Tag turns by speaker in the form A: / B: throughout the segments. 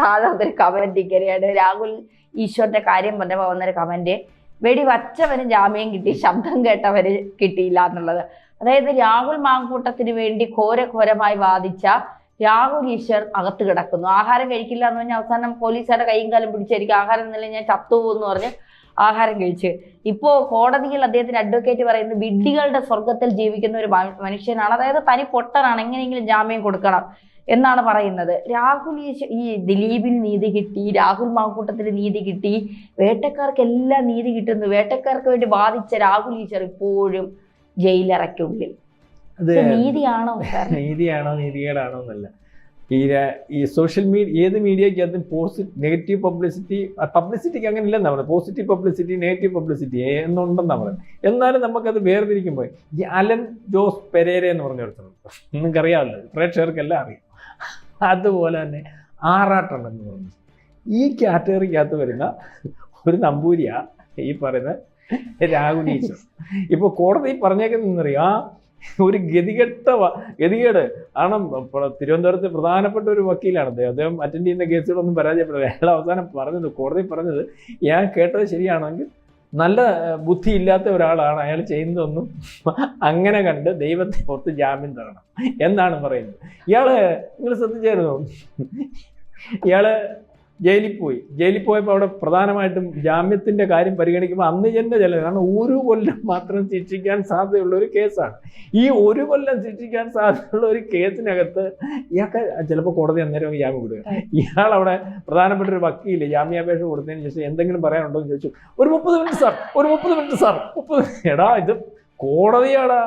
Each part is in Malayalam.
A: താഴെ വന്നൊരു കമന്റ് ഇങ്ങനെയാണ്. രാഹുൽ ഈശ്വറിന്റെ കാര്യം പറഞ്ഞപ്പോ വന്നൊരു കമന്റ് വെടി വച്ചവന് ജാമ്യം കിട്ടി ശബ്ദം കേട്ടവന് കിട്ടിയില്ല എന്നുള്ളത്. അതായത് രാഹുൽ മാങ്കൂട്ടത്തിന് വേണ്ടി ഘോരഘോരമായി വാദിച്ച രാഹുൽ ഈശ്വർ അകത്ത് കിടക്കുന്നു. ആഹാരം കഴിക്കില്ല എന്ന് പറഞ്ഞാൽ അവസാനം പോലീസുകാരുടെ കൈയും കാലം പിടിച്ചായിരിക്കും. ആഹാരം എന്നില്ല ഞാൻ ചത്തുപോകുന്നു പറഞ്ഞ് ആഹാരം കഴിച്ച്. ഇപ്പോ കോടതിയിൽ അദ്ദേഹത്തിന് അഡ്വക്കേറ്റ് പറയുന്നത് വിഡ്ഢികളുടെ സ്വർഗത്തിൽ ജീവിക്കുന്ന ഒരു മനുഷ്യനാണ്. അതായത് തനി പൊട്ടനാണ്. എങ്ങനെയെങ്കിലും ജാമ്യം കൊടുക്കണം. എന്നാണ് പറയുന്നത്. രാഹുൽ ഈ ദിലീപിന് നീതി കിട്ടി രാഹുൽ മാക്കൂട്ടത്തിന് നീതി കിട്ടി. വേട്ടക്കാർക്കെല്ലാം നീതി കിട്ടുന്നു. വേട്ടക്കാർക്ക് വേണ്ടി വാദിച്ച രാഹുൽ ഈശ്വർ ഇപ്പോഴും ജയിലറയ്ക്കുള്ളിൽ
B: അത്.
A: നീതിയാണോ?
B: നീതിയാണോ? നീതികേടാണോ എന്നല്ല. ഈ ഈ സോഷ്യൽ മീഡിയ ഏത് മീഡിയയ്ക്ക് അതും പോസിറ്റീവ് നെഗറ്റീവ് പബ്ലിസിറ്റി പബ്ലിസിറ്റിക്ക് അങ്ങനെ ഇല്ലെന്നാ പറയുന്നത്. പോസിറ്റീവ് പബ്ലിസിറ്റി നെഗറ്റീവ് പബ്ലിസിറ്റി എന്നുണ്ടെന്നാ പറയുന്നത്. എന്നാലും നമുക്കത് വേർതിരിക്കുമ്പോൾ ഈ അലൻ ജോസ് പെരേര എന്ന് പറഞ്ഞ ഒരുത്തനുണ്ട്. നിങ്ങൾക്കറിയാമല്ലോ. പ്രേക്ഷകർക്കെല്ലാം അറിയാം. അതുപോലെ തന്നെ ആറാട്ടെന്ന് പറഞ്ഞു. ഈ കാറ്റഗറിക്കകത്ത് വരുന്ന ഒരു നമ്പൂരിയ ഈ പറയുന്ന രാഹുൽ ഈശ്വർ. ഇപ്പൊ കോടതി പറഞ്ഞേക്കുന്നറിയാം ആ ഒരു ഗതികെട്ട ഗതികേട്. ഇപ്പോൾ തിരുവനന്തപുരത്ത് പ്രധാനപ്പെട്ട ഒരു വക്കീലാണ് അദ്ദേഹം. അദ്ദേഹം അറ്റൻഡ് ചെയ്യുന്ന കേസുകളൊന്നും പരാജയപ്പെടില്ല. അയാൾ അവസാനം പറഞ്ഞത് കോടതി പറഞ്ഞത് ഞാൻ കേട്ടത് ശരിയാണെങ്കിൽ നല്ല ബുദ്ധി ഇല്ലാത്ത ഒരാളാണ് അയാൾ ചെയ്യുന്നതൊന്നും അങ്ങനെ കണ്ട് ദൈവത്തെ പുറത്ത് ജാമ്യം തരണം എന്നാണ് പറയുന്നത്. ഇയാൾ നിങ്ങൾ ശ്രദ്ധിച്ചായിരുന്നു? ഇയാൾ ജയിലിൽ പോയി. ജയിലിൽ പോയപ്പോൾ അവിടെ പ്രധാനമായിട്ടും ജാമ്യത്തിന്റെ കാര്യം പരിഗണിക്കുമ്പോൾ അന്ന് ജന്റെ ചില കാരണം ഒരു കൊല്ലം മാത്രം ശിക്ഷിക്കാൻ സാധ്യതയുള്ള ഒരു കേസാണ്. ഈ ഒരു കൊല്ലം ശിക്ഷിക്കാൻ സാധ്യതയുള്ള ഒരു കേസിനകത്ത് ഇയാൾക്ക് ചിലപ്പോൾ കോടതി അന്നേരം ജാമ്യം വിടുക ഇയാൾ അവിടെ പ്രധാനപ്പെട്ട ഒരു വക്കീൽ ജാമ്യാപേക്ഷ കൊടുത്തതിന് ശേഷം എന്തെങ്കിലും പറയാനുണ്ടോ എന്ന് ചോദിച്ചു. ഒരു മുപ്പത് മിനിറ്റ് സാർ ഒരു മുപ്പത് മിനിറ്റ് സാർ മുപ്പത് എടാ ഇത് കോടതിയാടാ.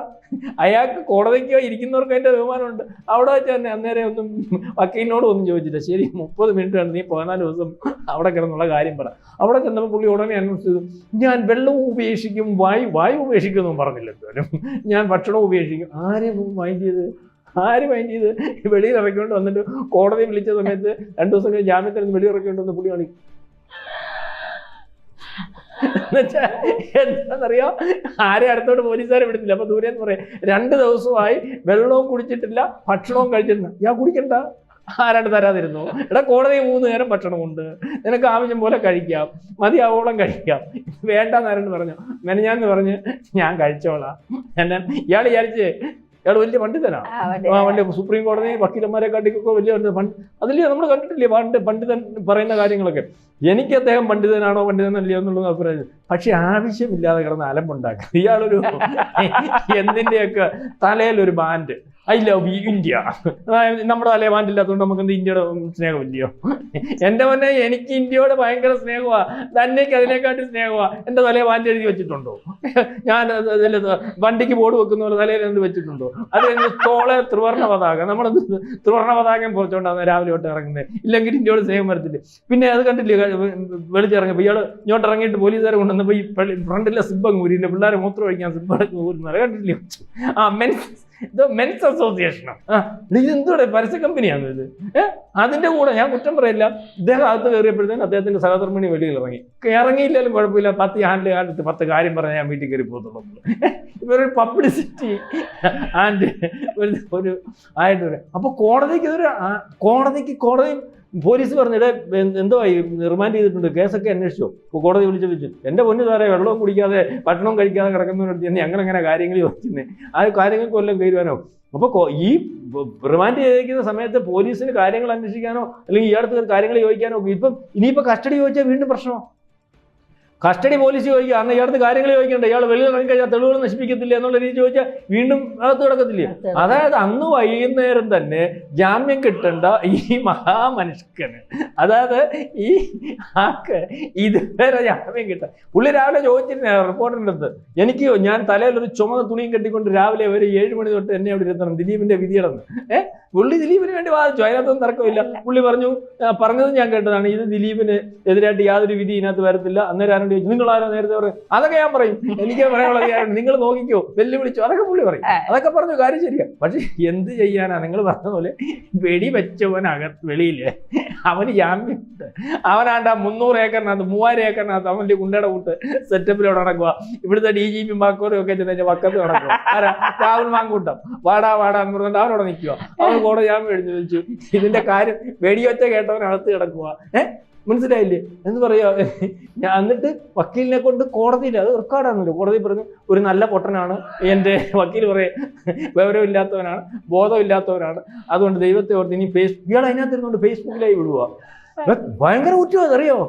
B: അയാൾക്ക് കോടതിക്ക് ഇരിക്കുന്നവർക്ക് അതിന്റെ ബഹുമാനമുണ്ട്. അവിടെ വെച്ച് തന്നെ അന്നേരം ഒന്നും വക്കീലിനോട് ഒന്നും ചോദിച്ചില്ല. ശരി മുപ്പത് മിനിറ്റ് ആണ് നീ പതിനാല് ദിവസം അവിടെ കിടന്നുള്ള കാര്യം പറ. അവിടെ ചെന്നപ്പോൾ പുള്ളി ഉടനെ അനൗൺസ് ചെയ്തു. ഞാൻ വെള്ളവും ഉപേക്ഷിക്കും വായു വായു ഉപേക്ഷിക്കുമെന്നും പറഞ്ഞില്ല എന്തായാലും ഞാൻ ഭക്ഷണവും ഉപേക്ഷിക്കും. ആരെ മൈൻഡ് ചെയ്ത്? ആര് മൈൻഡ് ചെയ്ത്? വെളിയിൽ ഇറക്കിക്കൊണ്ട് വന്നിട്ട് കോടതി വിളിച്ച സമയത്ത് രണ്ടു ദിവസം കഴിഞ്ഞ് ജാമ്യത്തിൽ നിന്ന് വെളിയിൽ ഇറക്കിക്കൊണ്ട് പുള്ളി പുള്ളിയാണ് എന്നുവെച്ചാ എന്താണെന്നറിയോ ആരെ അടുത്തോട്ട് പോലീസുകാരെ വിടുന്നില്ല. അപ്പൊ ദൂരെ എന്ന് പറയാം രണ്ട് ദിവസമായി വെള്ളവും കുടിച്ചിട്ടില്ല ഭക്ഷണവും കഴിച്ചിട്ടില്ല. ഞാൻ കുടിക്കണ്ട. ആരാണ്ട് തരാതിരുന്നു? എടാ കോടതി മൂന്ന് നേരം ഭക്ഷണമുണ്ട്. നിനക്ക് ആവശ്യം പോലെ കഴിക്കാം. മതിയാവോളം കഴിക്കാം. വേണ്ടെന്ന് ആരാണ്ട് പറഞ്ഞു. മെനഞ്ഞാന്ന് പറഞ്ഞ് ഞാൻ കഴിച്ചോളാം. എന്നെ ഇയാൾ വിചാരിച്ച് ഇയാൾ വലിയ പണ്ഡിതനാ.
A: ആ,
B: വലിയ സുപ്രീം കോടതി വക്കീലന്മാരെ കാട്ടിക്കൊക്കെ വലിയ. പണ്ട് അതില്ലേ നമ്മൾ കണ്ടിട്ടില്ലേ പണ്ട് പണ്ഡിതൻ പറയുന്ന കാര്യങ്ങളൊക്കെ. എനിക്ക് അദ്ദേഹം പണ്ഡിതനാണോ പണ്ഡിതനല്ലയോ എന്നുള്ളത് അഭിപ്രായം. പക്ഷെ ആവശ്യമില്ലാതെ കിടന്ന് അലമ്പുണ്ടാക്കുക ഇയാളൊരു എന്തിന്റെയൊക്കെ തലയിൽ ഒരു band. I love you India നമ്മുടെ തലേ ബാൻഡ് ഇല്ലാത്തതുകൊണ്ട് നമുക്ക് എന്ത് ഇന്ത്യയുടെ സ്നേഹമില്ലയോ? എന്റെ മുന്നേ എനിക്ക് ഇന്ത്യയോട് ഭയങ്കര സ്നേഹമാ തന്നേക്ക് അതിനെക്കാട്ടി സ്നേഹമാ എന്റെ തലേ വാണ്ടി എഴുതി വെച്ചിട്ടുണ്ടോ? ഞാൻ വണ്ടിക്ക് ബോർഡ് വെക്കുന്ന പോലെ തലയിൽ എന്ത് വെച്ചിട്ടുണ്ടോ? അത് തോളെ ത്രിവർണ പതാക. നമ്മൾ ത്രിവർണ പതാകം പൊറിച്ചോണ്ടാണ് രാവിലെ തൊട്ട് ഇറങ്ങുന്നത്. ഇല്ലെങ്കിൽ ഇന്ത്യയോട് സ്നേഹം വരത്തില്ല. പിന്നെ അത് കണ്ടില്ലേ വെളിച്ചിറങ്ങിയപ്പോൾ ഇയാൾ ഇങ്ങോട്ട് ഇറങ്ങിയിട്ട് പോലീസുകാരെ കൊണ്ടുവന്നപ്പോൾ ഈ ഫ്രണ്ടിലെ സിബ്ബം കൂരിന്റെ പിള്ളേരെ മൂത്രം ഒഴിക്കാൻ സിബ്ബ ഊരുന്നത് കണ്ടില്ലേ? ആ മെൻസ് ഇത് മെൻസ് അസോസിയേഷനോ? ആ ലിജിന്തുടെ പരസ്യ കമ്പനിയാണ് ഇത്? അതിന്റെ കൂടെ ഞാൻ കുറ്റം പറയില്ല. ഇദ്ദേഹം അകത്ത് കയറിയപ്പോഴത്തേന് അദ്ദേഹത്തിന്റെ സഹധർമ്മിണി വെളിയിൽ ഇറങ്ങി. ഇറങ്ങിയില്ലാലും കുഴപ്പമില്ല. പത്ത് ഹാൻഡ് കാലത്ത് പത്ത് കാര്യം പറഞ്ഞാൽ ഞാൻ വീട്ടിൽ കയറി പോകത്തുള്ളൂ. ഇവരൊരു പബ്ലിസിറ്റി ആൻഡ് ഒരു ഒരു ആയിട്ട് അപ്പോൾ അപ്പൊ കോടതിക്ക് ഇതൊരു ആ- കോടതിക്ക് കോടതി പോലീസ് പറഞ്ഞിട്ട് എന്തോ റിമാൻഡ് ചെയ്തിട്ടുണ്ട്. കേസൊക്കെ അന്വേഷിച്ചോ. കോടതി വിളിച്ചു വെച്ചു. എന്റെ പൊന്നു സാറേ വെള്ളവും കുടിക്കാതെ ഭക്ഷണവും കഴിക്കാതെ കിടക്കുന്നവരടുത്ത് എന്നെ അങ്ങനെ അങ്ങനെ കാര്യങ്ങൾ ചോദിക്കുന്നത് ആ കാര്യങ്ങൾ വല്ലതും കയറുവാനോ? അപ്പോൾ ഈ റിമാൻഡ് ചെയ്തിരിക്കുന്ന സമയത്ത് പോലീസിന് കാര്യങ്ങൾ അന്വേഷിക്കാനോ അല്ലെങ്കിൽ ഈ അടുത്ത് കാര്യങ്ങൾ ചോദിക്കാനോ ഇപ്പം ഇനിയിപ്പോൾ കസ്റ്റഡി ചോദിച്ചാൽ വീണ്ടും പ്രശ്നമോ കസ്റ്റഡി പോലീസ് ചോദിക്കുക അന്ന് ഇയാളത്ത് കാര്യങ്ങൾ ചോദിക്കണ്ട? ഇയാൾ വെളിയിൽ ഇറങ്ങി കഴിഞ്ഞാൽ തെളിവുകൾ നശിപ്പിക്കത്തില്ല? എന്നുള്ള രീതി ചോദിച്ചാൽ വീണ്ടും അകത്ത് കിടക്കത്തില്ല? അതായത് അന്ന് വൈകുന്നേരം തന്നെ ജാമ്യം കിട്ടേണ്ട ഈ മഹാമനുഷ്യന് അതായത് ഈ ആൾക്ക് ഇതുവരെ ജാമ്യം കിട്ടാൻ പുള്ളി രാവിലെ ചോദിച്ചിരുന്ന റിപ്പോർട്ടറിന്റെ അടുത്ത് എനിക്ക് ഞാൻ തലയിൽ ഒരു ചുമന്ന തുണിയും കെട്ടിക്കൊണ്ട് രാവിലെ ഒരു ഏഴ് മണി തൊട്ട് എന്നെ അവിടെ ഇരുത്തണം ദിലീപിന്റെ വിധിയടന്ന്. ഏഹ് പുള്ളി ദിലീപിന് വേണ്ടി വാദിച്ചു അതിനകത്തൊന്നും തർക്കമില്ല. പുള്ളി പറഞ്ഞു പറഞ്ഞതും പറഞ്ഞത് ഞാൻ കേട്ടതാണ് ഇത് ദിലീപിന് എതിരായിട്ട് യാതൊരു വിധി ഇതിനകത്ത് വരത്തില്ല അന്നേരം ആരോട് ചോദിച്ചു നിങ്ങൾ ആരോ നേരത്തെ പറയും അതൊക്കെ ഞാൻ പറയും. എനിക്ക് പറയാനുള്ളത് നിങ്ങൾ നോക്കിക്കോ. വെല്ലുവിളിച്ചോ. അതൊക്കെ പുള്ളി പറയും. അതൊക്കെ പറഞ്ഞു കാര്യം ശരിയാ. പക്ഷെ എന്ത് ചെയ്യാനാ? നിങ്ങൾ പറഞ്ഞ പോലെ വെടി വെച്ചവൻ അകത്ത് വെളിയില്ലേ? അവന് ജാമ്യം അവനാണ്ട് ആ മുന്നൂറ് ഏക്കറിനകത്ത് മൂവായിരം ഏക്കറിനകത്ത് അവൻ വലിയ കുണ്ടയുടെ കൂട്ട് സെറ്റപ്പിലോട് നടക്കുക ഇവിടുത്തെ ഡി ജി പി മാക്കോരും ഒക്കെ ചെന്ന് പക്കത്ത് നടക്കുക ആരാ? രാഹുൽ മാങ്കൂട്ടം. വാടാ വാടാ എന്ന് പറഞ്ഞിട്ട് അവനോട് നിൽക്കുക അവൻ കോടതി ജാമ്യം എഴുതി ചോദിച്ചു ഇതിന്റെ കാര്യം വെടിയൊച്ച കേട്ടവൻ അകത്ത് കിടക്കുക ഏഹ് മനസ്സിലായില്ലേ? എന്ന് പറയാ? ഞാൻ എന്നിട്ട് വക്കീലിനെ കൊണ്ട് കോടതിയിൽ അത് റെക്കോർഡാണല്ലോ. കോടതി പറഞ്ഞു ഒരു നല്ല പൊട്ടനാണ്. എന്റെ വക്കീൽ പറയെ വിവരമില്ലാത്തവനാണ് ബോധമില്ലാത്തവനാണ്. അതുകൊണ്ട് ദൈവത്തെ ഓർത്ത് ഇനി ഫേസ് ഇയാൾ അതിനകത്ത് ഇരുന്നുകൊണ്ട് ഫേസ്ബുക്കിലായി വിടുക ഭയങ്കര കുറ്റം അതറിയോ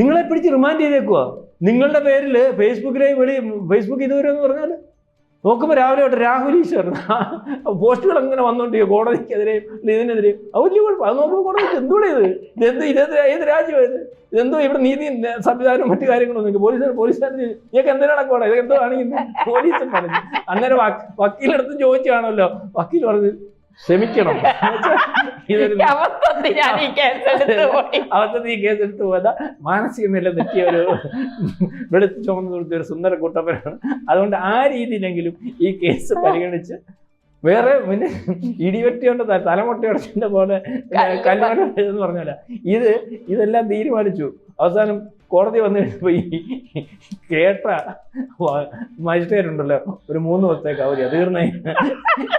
B: നിങ്ങളെ പിടിച്ച് റിമാൻഡ് ചെയ്തേക്കുക നിങ്ങളുടെ പേരിൽ ഫേസ്ബുക്കിലായി വെളി ഫേസ്ബുക്ക് ഇതുവരെ എന്ന് പറഞ്ഞാൽ നോക്കുമ്പോൾ രാവിലെ തൊട്ട് രാഹുൽ ഈശ്വർ പോസ്റ്റുകൾ അങ്ങനെ വന്നോണ്ട് കോടതിക്കെതിരെ ഇതിനെതിരെ അത് വലിയ കുഴപ്പം അത് നോക്കുമ്പോൾ കോടതി എന്തുകൂടെ ഇത്? ഇതെന്ത് ഇതെന്ത് ഏത് രാജ്യമായത് ഇത്? ഇതെന്തോ ഇവിടെ നീതി സംവിധാനവും മറ്റു കാര്യങ്ങളൊന്നും ഇല്ല പോലീസ് പോലീസുകാർ നിങ്ങൾക്ക് എന്തിനാണ് കോടതി ഇത് എന്തോ ആണെങ്കിൽ പോലീസും പറഞ്ഞു. അന്നേരം വക്കീലെടുത്തും ചോദിച്ചാണല്ലോ വക്കീൽ പറഞ്ഞു ക്ഷമിക്കണം. അവസ്ഥ
A: ഈ
B: കേസ് എടുത്തു പോയതാ. മാനസിക നില തെറ്റിയ ഒരു വെളുത്ത് ചുമന്ന് കൊടുത്ത ഒരു സുന്ദര കൂട്ടപ്പനാണ്. അതുകൊണ്ട് ആ രീതിയിലെങ്കിലും ഈ കേസ് പരിഗണിച്ച് വേറെ പിന്നെ ഇടിവെട്ടിയോണ്ട് തലമുട്ടയുടച്ചിന്റെ പോലെ കല്യാണം എന്ന് പറഞ്ഞല്ല ഇത് ഇതെല്ലാം തീരുമാനിച്ചു. അവസാനം കോടതി വന്നു കഴിഞ്ഞപ്പോ ഈ കേട്ട മജിസ്ട്രേറ്റ് ഉണ്ടല്ലോ ഒരു മൂന്ന് ദിവസത്തേക്ക് അവധി തീർന്നേ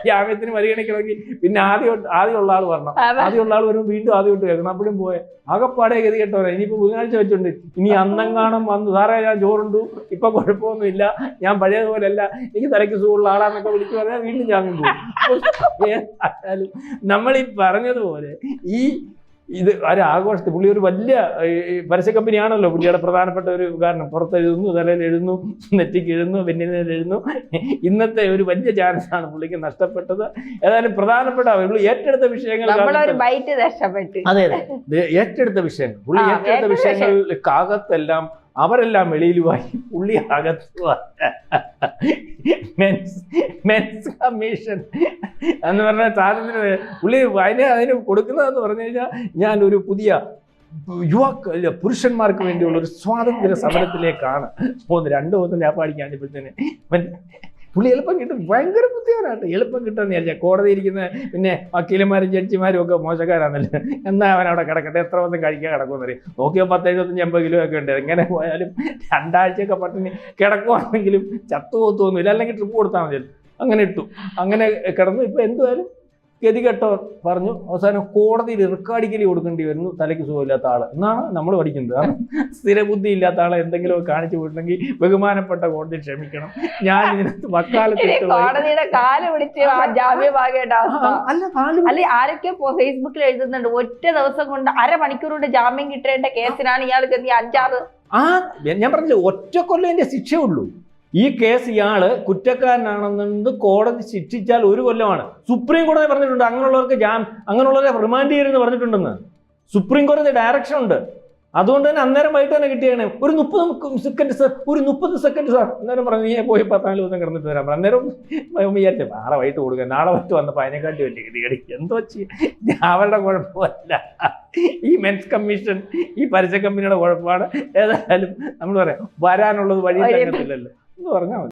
B: ജാമ്യത്തിന് പരിഗണിക്കണമെങ്കിൽ പിന്നെ ആദ്യം ആദ്യമുള്ള ആൾ വരണം.
A: അതെ.
B: ആദ്യമുള്ള ആൾ വരുമ്പോൾ വീണ്ടും ആദ്യം ഇട്ട് കേൾക്കണം. അപ്പോഴും പോയെ. ആകപ്പാടെ ഗതി കേട്ടവരെ ഇനിയിപ്പോ ബുധനാഴ്ച വെച്ചിട്ടുണ്ട് ഇനി അന്നങ്ങാണം വന്നു സാറേ ഞാൻ ചോറുണ്ടു. ഇപ്പൊ കുഴപ്പമൊന്നുമില്ല. ഞാൻ പഴയതുപോലെയല്ല എനിക്ക് തലയ്ക്ക് സുഖമുള്ള ആളാന്നൊക്കെ വിളിച്ചു പറഞ്ഞാൽ വീണ്ടും ജാമ്യം പോകും. നമ്മൾ ഈ പറഞ്ഞതുപോലെ ഈ ഇത് ഒരു ആഘോഷത്തിൽ പുള്ളി ഒരു വലിയ പരസ്യ കമ്പനിയാണല്ലോ പുള്ളിയുടെ പ്രധാനപ്പെട്ട ഒരു കാരണം. പുറത്ത് എഴുതുന്നു തലയിൽ എഴുതുന്നു നെറ്റിക്ക് എഴുന്നു പിന്നിൽ എഴുന്നു ഇന്നത്തെ ഒരു വലിയ ചാൻസാണ് പുള്ളിക്ക് നഷ്ടപ്പെട്ടത്. ഏതായാലും പ്രധാനപ്പെട്ട പുള്ളി ഏറ്റെടുത്ത വിഷയങ്ങൾ അതെ അതെ. ഏറ്റെടുത്ത വിഷയങ്ങൾ. പുള്ളി ഏറ്റെടുത്ത
A: ഏറ്റെടുത്ത
B: വിഷയങ്ങൾക്കകത്തെല്ലാം അവരെല്ലാം വെളിയിലുമായി പുള്ളി മെൻസ് മെൻസ് കമ്മീഷൻ എന്ന് പറഞ്ഞ സാധനത്തിന് പുള്ളി അതിന് അതിന് കൊടുക്കുന്നതെന്ന് പറഞ്ഞു കഴിഞ്ഞാൽ ഞാൻ ഒരു പുതിയ യുവാക്ക പുരുഷന്മാർക്ക് വേണ്ടിയുള്ള ഒരു സ്വാതന്ത്ര്യ സമരത്തിലേക്കാണ്. പോകുന്നത് രണ്ടു ദിവസം ലാപ്പ് അടിക്കാഞ്ഞപ്പോഴത്തേന് പുള്ളി എളുപ്പം കിട്ടും. ഭയങ്കര ബുദ്ധിമാനാട്ട് എളുപ്പം കിട്ടുമെന്ന് വിചാരിച്ചാൽ കോടതി ഇരിക്കുന്ന പിന്നെ വക്കീലന്മാരും ജഡ്ജിമാരും ഒക്കെ മോശക്കാരാണല്ലോ. എന്നാൽ അവൻ അവിടെ കിടക്കട്ടെ? എത്ര വന്നും കഴിക്കാൻ കിടക്കുമെന്നറിയും നോക്കിയാൽ പത്ത് എഴുപത്തഞ്ച് അമ്പത് കിലോ ഒക്കെ ഉണ്ട്. എങ്ങനെ പോയാലും രണ്ടാഴ്ചയൊക്കെ പട്ടിണി കിടക്കുവാണെങ്കിലും ചത്തു പോത്തൊന്നുമില്ല അല്ലെങ്കിൽ ട്രിപ്പ് കൊടുത്താൽ മതി അങ്ങനെ ഇട്ടു. അങ്ങനെ കിടന്നു. ഇപ്പം എന്തുവായാലും ഗതികെട്ടവർ പറഞ്ഞു അവസാനം കോടതിയിൽ റിക്കാർഡിക്കലി കൊടുക്കേണ്ടി വരുന്നു തലയ്ക്ക് സുഖമില്ലാത്ത ആൾ. എന്നാണ് നമ്മൾ പഠിക്കുന്നത്. കാരണം സ്ഥിരബുദ്ധി ഇല്ലാത്ത ആളെ എന്തെങ്കിലും കാണിച്ചു വിട്ടെങ്കിൽ ബഹുമാനപ്പെട്ട കോടതി ക്ഷമിക്കണം. ഞാൻ ഇതിനകത്ത് വക്കാലത്ത്.
A: കോടതിയുടെ കാൽ പിടിച്ച്
B: അല്ല
A: ആരൊക്കെ ഫേസ്ബുക്കിൽ എഴുതുന്നുണ്ട് ഒറ്റ ദിവസം കൊണ്ട് അരമണിക്കൂർ കൊണ്ട് ജാമ്യം കിട്ടേണ്ട കേസിനാണ് ഇയാൾക്ക് അഞ്ചാറ്
B: ആ ഞാൻ പറഞ്ഞില്ല ഒറ്റ കൊല്ലതിന്റെ ശിക്ഷയുള്ളൂ ഈ കേസ് ഇയാൾ കുറ്റക്കാരനാണെന്നുണ്ട് കോടതി ശിക്ഷിച്ചാൽ ഒരു കൊല്ലമാണ്. സുപ്രീം കോടതി പറഞ്ഞിട്ടുണ്ട് അങ്ങനെയുള്ളവർക്ക് ജാം അങ്ങനെയുള്ളവരെ റിമാൻഡ് ചെയ്യരുതെന്ന് പറഞ്ഞിട്ടുണ്ടെന്ന്. സുപ്രീം കോടതി ഡയറക്ഷൻ ഉണ്ട്. അതുകൊണ്ട് തന്നെ അന്നേരം വൈകിട്ട് തന്നെ കിട്ടിയാണ് ഒരു മുപ്പത് സെക്കൻഡ് സാർ ഒരു മുപ്പത് സെക്കൻഡ് സാർ അന്നേരം പറഞ്ഞു നീ പോയി പത്താം ദിവസം കിടന്നിട്ട് വരാം. അന്നേരം വിചാരിച്ചു നാളെ വൈകിട്ട് കൊടുക്കുക നാളെ വൈകിട്ട് വന്നപ്പോൾ അതിനെക്കാട്ടി വലിയ ഗതികടി. എന്തോ ചെയ്യും അവരുടെ കുഴപ്പമല്ല. ഈ മെൻസ് കമ്മീഷൻ ഈ പരസ്യ കമ്പനിയുടെ കുഴപ്പമാണ്. ഏതായാലും നമ്മൾ പറയാം വരാനുള്ളത് വഴി
A: തന്നെ
B: തങ്ങത്തില്ലല്ലോ എന്ന് പറഞ്ഞാൽ മതി.